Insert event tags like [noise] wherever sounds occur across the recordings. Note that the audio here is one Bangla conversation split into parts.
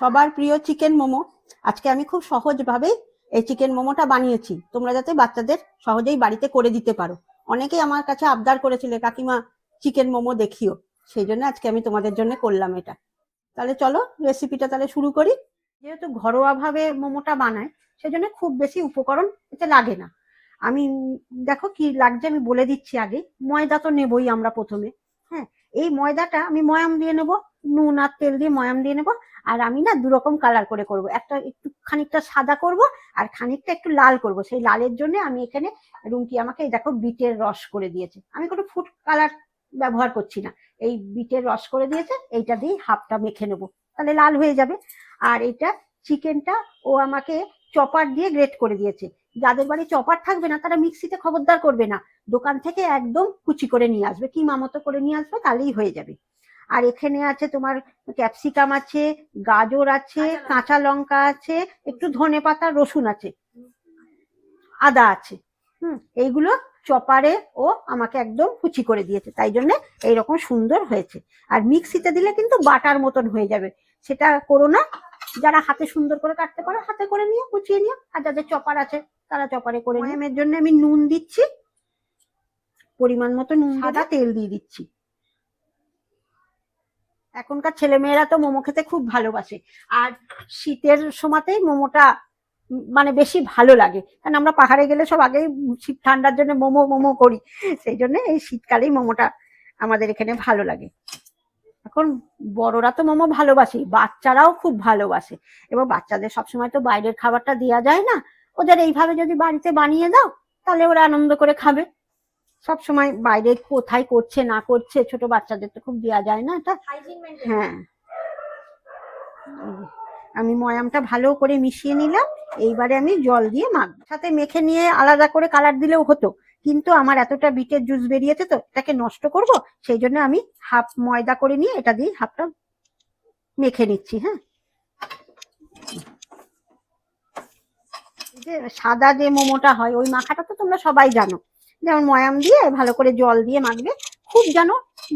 সবার প্রিয় চিকেন মোমো। আজকে আমি খুব সহজভাবে এই চিকেন মোমোটা বানিয়েছি। তোমরা যাতে বাচ্চাদের সহজেই বাড়িতে করে দিতে পারো। অনেকেই আমার কাছে আবদার করেছিলে, কাকিমা চিকেন মোমো দেখিও। সেই জন্য আজকে আমি তোমাদের জন্য করলাম এটা। তাহলে চলো রেসিপিটা তাহলে শুরু করি। যেহেতু ঘরোয়া ভাবে মোমোটা বানায়, সেজন্য খুব বেশি উপকরণ এতে লাগে না। আমি, দেখো কি লাগছে, আমি বলে দিচ্ছি আগে। ময়দা তো নেবই আমরা প্রথমে। হ্যাঁ এই ময়দাটা আমি ময়াম দিয়ে নেব। নুন আর তেল দিয়ে ময়াম দিয়ে নেব। আর আমি না দু রকম কালার করে করব। একটা একটু খানিকটা সাদা করব আর খানিকটা একটু লাল করব। সেই লালের জন্য আমি এখানে রুমকি আমাকে দেখো, বিটের রস করে দিয়েছে। আমি কোনো ফুড কালার ব্যবহার করছি না। এই বিটের রস করে দিয়েছে, এইটা দিয়ে হাফটা মেখে নেব। তাহলে লাল হয়ে যাবে। আর এটা চিকেনটা ও আমাকে চপার দিয়ে গ্রেট করে দিয়েছে। যাদের বাড়ি চপার থাকবে না, তারা মিক্সিতে খবরদার করবে না। দোকান থেকে একদম কুচি করে নিয়ে আসবে কি মামতো করে নিয়ে আসবে, তাহলেই হয়ে যাবে। আর এখানে আছে তোমার ক্যাপসিকাম আছে গাজর আছে কাঁচা লঙ্কা। আছে একটু ধনে পাতা রসুন আছে। আদা আছে। হুম এইগুলো চপারে ও আমাকে একদম কুচি করে দিয়েছে তাই জন্য এইরকম সুন্দর হয়েছে। আর মিক্সিতে দিলে কিন্তু বাটার মতন হয়ে যাবে। সেটা করো না যারা হাতে সুন্দর করে কাটতে পারো হাতে করে নিয়ে কুচিয়ে নিও। আর যাদের চপার আছে তারা চপারে করে নিও। এর জন্য আমি নুন দিচ্ছি পরিমাণ মতো নুন সাদা? তেল দিয়ে দিচ্ছি। এখনকার ছেলে মেয়েরা তো মোমো খেতে খুব ভালোবাসে। আর শীতের সময়তেই মোমোটা মানে বেশি ভালো লাগে। কারণ আমরা পাহাড়ে গেলে সব আগেই শীত ঠান্ডার জন্য মোমো মোমো করি। সেই জন্য এই শীতকালেই মোমোটা আমাদের এখানে ভালো লাগে। এখন বড়রা তো মোমো ভালোবাসে, বাচ্চারাও খুব ভালোবাসে। এবং বাচ্চাদের সবসময় তো বাইরের খাবারটা দেওয়া যায় না। ওদের এইভাবে যদি বাড়িতে বানিয়ে দাও, তাহলে ওরা আনন্দ করে খাবে। সব সময় বাইরে কোথায় করছে না করছে ছোট বাচ্চাদের তো খুব দেওয়া যায় না এটা? হ্যাঁ। আমি ময়ামটা ভালো করে মিশিয়ে নিলাম এইবারে আমি জল দিয়ে মাখবো। সাথে মেখে নিয়ে আলাদা করে কালার দিলেও হতো কিন্তু আমার এতটা বিটের জুস বেরিয়েছে তো এটাকে নষ্ট করব সেই জন্য আমি হাফ ময়দা করে নিয়ে এটা দিয়ে হাফটা মেখে নিচ্ছি হ্যাঁ। যে সাদা যে মোমোটা হয় ওই মাখাটা তো তোমরা সবাই জানো। যেমন ময়াম দিয়ে ভালো করে জল দিয়ে মাখবে খুব যেন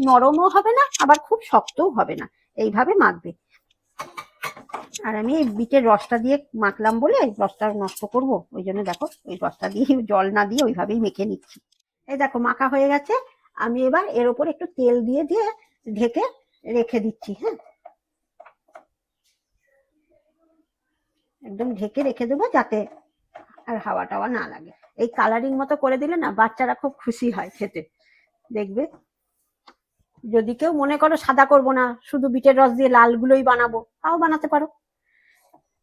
নরমও হবে না, আবার খুব শক্তও হবে না। এইভাবে মাখবে। আর আমি এই বিটের রসটা দিয়ে মাখলাম বলে রসটা নষ্ট করব, ওই জন্য দেখো, ওই রসটা দিয়ে [laughs] জল না দিয়ে ওইভাবেই মেখে নিচ্ছি। এই দেখো, মাখা হয়ে গেছে। আমি এবার এর ওপর একটু তেল দিয়ে দিয়ে ঢেকে রেখে দিচ্ছি হ্যাঁ। একদম ঢেকে রেখে দেবো যাতে আর হাওয়া টাওয়া না লাগে। এই কালারিং মতো করে দিলে না বাচ্চারা খুব খুশি হয় খেতে। দেখবে? যদি কেউ মনে করো সাদা করব না, শুধু বিটের রস দিয়ে লালগুলোই বানাবো, তাও বানাতে পারো।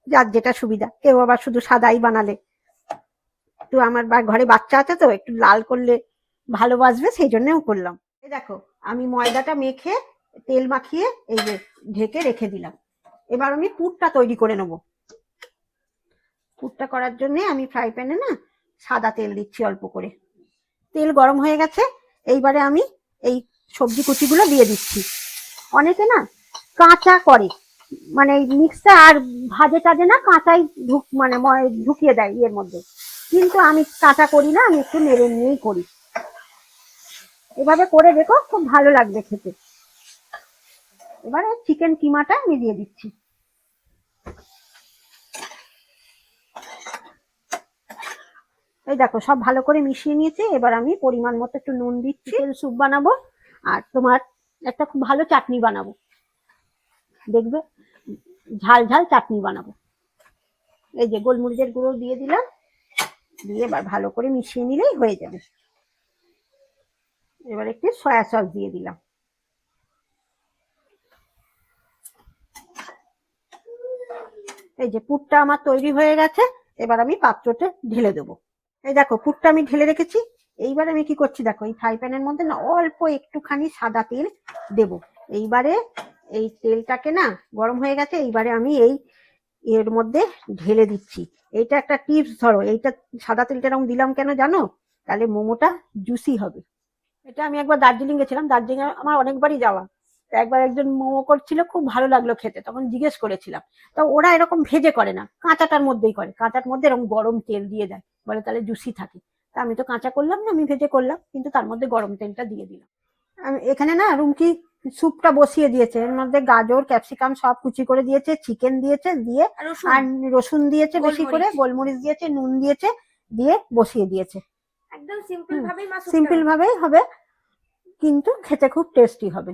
যার যেটা সুবিধা। কেউ আবার শুধু সাদাই বানালে। তো আমার ঘরে বাচ্চা আছে তো, একটু লাল করলে ভালোবাসবে, সেই জন্যও করলাম। দেখো, আমি ময়দাটা মেখে তেল মাখিয়ে এই যে ঢেকে রেখে দিলাম। এবার আমি পুরটা তৈরি করে নেব। পুরটা করার জন্য আমি ফ্রাই প্যানে না সাদা তেল দিচ্ছি অল্প করে। তেল গরম হয়ে গেছে, এইবারে আমি এই সবজি কুচিগুলো দিয়ে দিচ্ছি। অনেকে না কাঁচা করে মানে মিক্সটা আর ভাজে টাজে না কাঁচাই ঢুক মানে ঢুকিয়ে দেয় এর মধ্যে। কিন্তু আমি কাঁচা করি না, আমি একটু নেড়ে নিয়েই করি। এভাবে করে দেখো, খুব ভালো লাগবে খেতে। এবারে চিকেন কিমাটা আমি দিয়ে দিচ্ছি। এই দেখো সব ভালো করে মিশিয়ে নিয়েছে। এবার আমি পরিমাণ মতো একটু নুন দিচ্ছি। স্যুপ বানাবো আর তোমার একটা খুব ভালো চাটনি বানাবো। দেখবে? ঝাল ঝাল চাটনি বানাবো। এই যে গোলমরিচের গুঁড়ো দিয়ে দিলাম। দিয়ে এবার ভালো করে মিশিয়ে নিলেই হয়ে যাবে। এবার একটু সয়া সস দিয়ে দিলাম। এই যে পুরটা আমার তৈরি হয়ে গেছে। এবার আমি পাত্রতে ঢেলে দেবো। এই দেখো, পুরটা আমি ঢেলে রেখেছি। এইবার আমি কি করছি দেখো, এই ফ্রাই প্যানের মধ্যে না অল্প একটুখানি সাদা তেল দেব। এইবারে এই তেলটাকে না গরম হয়ে গেছে, এইবারে আমি এই এর মধ্যে ঢেলে দিচ্ছি। এইটা একটা টিপস ধরো, এইটা সাদা তেলটা এরকম দিলাম কেন জানো? তাহলে মোমোটা জুসি হবে। এটা আমি একবার দার্জিলিং গেছিলাম দার্জিলিং আমার অনেকবারই যাওয়া। তো একবার একজন মোমো করছিল খুব ভালো লাগল খেতে তখন জিজ্ঞেস করেছিলাম। তো ওরা এরকম ভেজে করে না কাঁচাটার মধ্যেই করে কাঁচার মধ্যে এরকম গরম তেল দিয়ে দেয় বলে তাহলে জুসি থাকে। তা আমি তো কাঁচা করলাম না আমি ভেজে করলাম কিন্তু তার মধ্যে গরম তেলটা দিয়ে দিলাম। আমি এখানে না রুমকি স্যুপটা বসিয়ে দিয়েছে এর মধ্যে গাজর ক্যাপসিকাম সব কুচি করে দিয়েছে চিকেন দিয়েছে দিয়ে আর রসুন। দিয়েছে বেশি করে গোলমরিচ। দিয়েছে নুন দিয়েছে দিয়ে বসিয়ে দিয়েছে। একদম সিম্পল ভাবেই সিম্পল ভাবেই হবে কিন্তু খেতে খুব টেস্টি হবে।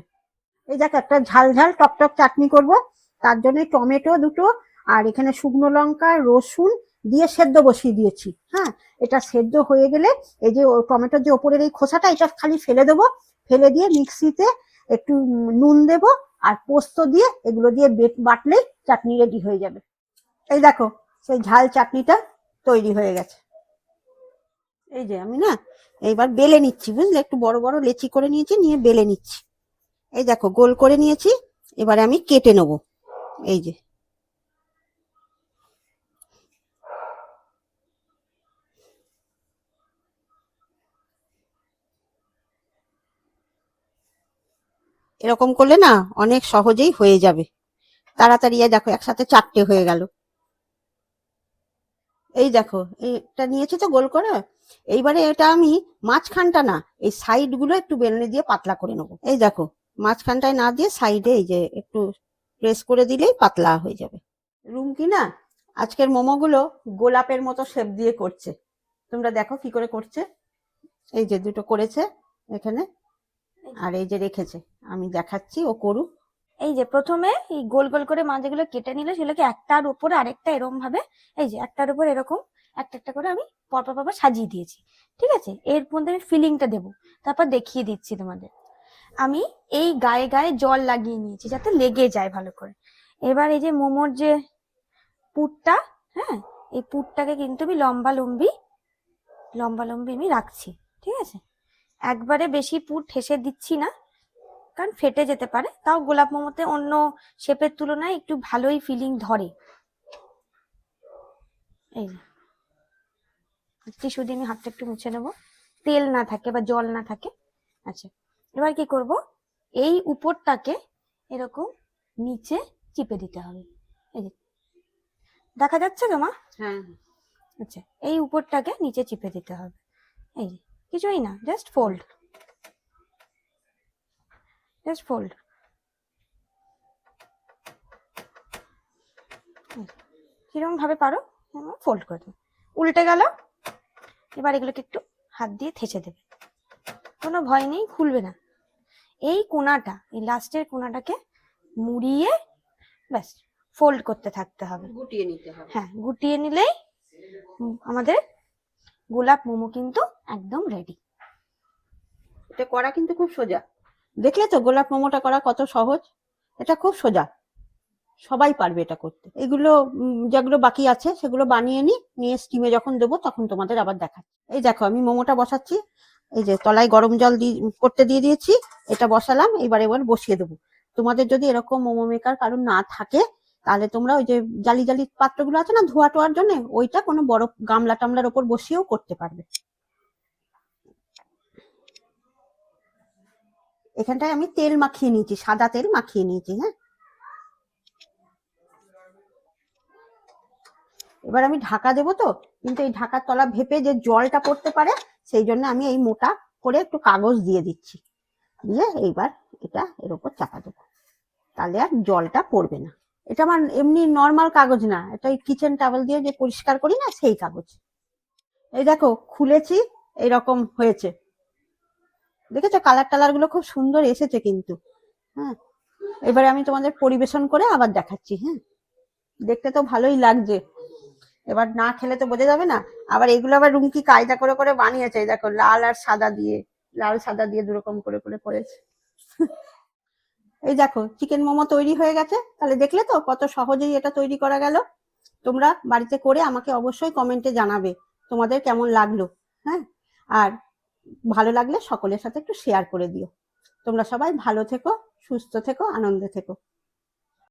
এই দেখ, একটা ঝাল ঝাল টকটক চাটনি করব। তার জন্য টমেটো দুটো, আর এখানে শুকনো লঙ্কা, রসুন দিয়ে সেদ্ধ বসিয়ে দিয়েছি। হ্যাঁ এটা সেদ্ধ হয়ে গেলে এই যে টমেটোর যে ওপরের এই খোসাটা, এটা খালি ফেলে দেবো। ফেলে দিয়ে মিক্সিতে একটু নুন দেব, আর পোস্ত দিয়ে এগুলো দিয়ে বেট- বাটলেই চাটনি রেডি হয়ে যাবে। এই দেখো, সেই ঝাল চাটনিটা তৈরি হয়ে গেছে। এই যে আমি না, এইবার বেলে নিচ্ছি, বুঝলে? একটু বড় বড় লেচি করে নিয়েছি, নিয়ে বেলে নিচ্ছি। এই দেখো, গোল করে নিয়েছি, এবারে আমি কেটে নেব। এই যে। এরকম করলে না অনেক সহজেই হয়ে যাবে। তাড়াতাড়ি দেখো, একসাথে চারটে হয়ে গেল। এই দেখো এটা নিয়েছি তো গোল করে। এইবারে এটা আমি মাঝখানটা না, এই সাইডগুলো একটু বেলনে দিয়ে পাতলা করে নেব। এই দেখো মাঝখানটায় না দিয়ে সাইডে এই যে একটু প্রেস করে দিলেই পাতলা হয়ে যাবে। রুমকি না? আজকের মোমোগুলো গোলাপের মতো শেপ দিয়ে করছে। তোমরা দেখো কি করে করছে। এই যে দুটো করেছে এখানে। আর এই যে রেখেছে। আমি দেখাচ্ছি ও করুক। এই যে প্রথমে এই গোল গোল করে মাছ যেগুলো কেটে নিলে সেগুলোকে একটার উপরে আরেকটা এরকম ভাবে এই যে একটার উপর এরকম একটা একটা করে আমি পরপর পরপর সাজিয়ে দিয়েছি। ঠিক আছে? এর মধ্যে আমি ফিলিংটা দেবো। তারপর দেখিয়ে দিচ্ছি তোমাদের। আমি এই গায়ে গায়ে জল লাগিয়ে নিয়েছি যাতে লেগে যায় ভালো করে। এবার এই যে মোমোর যে পুরটা হ্যাঁ এই পুরটাকে কিন্তু আমি লম্বা লম্বি লম্বা লম্বি আমি রাখছি, ঠিক আছে? একবারে বেশি পুর ঠেসে দিচ্ছি না, কারণ ফেটে যেতে পারে। তাও গোলাপ মোমোতে অন্য শেপের তুলনায় একটু ভালোই ফিলিং ধরে। এই টিস্যু দিয়ে আমি হাতটা একটু মুছে নেব। তেল না থাকে বা জল না থাকে। আচ্ছা। এবার কি করব? এই উপরটাকে এরকম নিচে চিপে দিতে হবে। এই যে দেখা যাচ্ছে তো মা? হ্যাঁ। আচ্ছা এই উপরটাকে নিচে চিপে দিতে হবে। এই যে কিছুই না জাস্ট ফোল্ড জাস্ট ফোল্ড কীরকম ভাবে পারো ফোল্ড করে দেবে উল্টে গেল এবার এগুলোকে একটু হাত দিয়ে থেচে দেবে। কোনো ভয় নেই খুলবে না। এই কোনাটা এই লাস্টের কোনাটাকে মুড়িয়ে ব্যাস ফোল্ড করতে থাকতে হবে। গুটিয়ে নিতে হবে। হ্যাঁ গুটিয়ে নিলেই আমাদের গোলাপ মোমো কিন্তু একদম রেডি এটা করা কিন্তু খুব সোজা। দেখলে তো গোলাপ মোমোটা করা কত সহজ? এটা খুব সোজা। সবাই পারবে এটা করতে। এগুলো যেগুলো বাকি আছে সেগুলো বানিয়ে নি নিয়ে স্টিমে যখন দেবো তখন তোমাদের আবার দেখাচ্ছি। এই দেখো আমি মোমোটা বসাচ্ছি। এই যে তলায় গরম জল করতে দিয়ে দিয়েছি, এটা বসালাম, এবার এবার বসিয়ে দেবো। তোমাদের যদি এরকম মোমো মেকার কারণ না থাকে, তাহলে তোমরা ওই যে জালি জালি পাত্রগুলো আছে না, ধোয়া টোয়ার জন্য, ওইটা কোনো বড় গামলা টামলার ওপর বসিয়েও করতে পারবে। এখানটায় আমি তেল মাখিয়ে নিয়েছি, সাদা তেল মাখিয়ে নিয়েছি হ্যাঁ। এবার আমি ঢাকা দেবো তো কিন্তু এই ঢাকার তলা ভেপে যে জলটা পড়তে পারে, সেই জন্য আমি এই মোটা করে একটু কাগজ দিয়ে দিচ্ছি। দিয়ে এইবার এটা এর উপর চাপা দেবো। তাহলে আর জলটা পড়বে না। এটা আমার এমনি নর্মাল কাগজ না। এটা ওই কিচেন টাওয়েল দিয়ে যে পরিষ্কার করি না, সেই কাগজ। এই দেখো, খুলেছি এইরকম হয়েছে। দেখেছ? কালার টালারগুলো খুব সুন্দর এসেছে কিন্তু। হ্যাঁ। এবারে আমি তোমাদের পরিবেশন করে আবার দেখাচ্ছি হ্যাঁ। দেখতে তো ভালোই লাগছে। এবার না খেলে তো বোঝা যাবে না। আবার এগুলো আবার রুমকি কায়দা করে করে বানিয়েছে, দেখো, লাল আর সাদা দিয়ে, লাল সাদা দিয়ে দুরকম করে করে করেছে। এই দেখো চিকেন মোমো তৈরি হয়ে গেছে। তাহলে দেখলে তো কত সহজেই এটা তৈরি করা গেল। তোমরা বাড়িতে করে আমাকে অবশ্যই কমেন্টে জানাবে তোমাদের কেমন লাগল হ্যাঁ? আর ভালো লাগলে সকলের সাথে একটু শেয়ার করে দিও। তোমরা সবাই ভালো থেকো, সুস্থ থেকো, আনন্দে থেকো।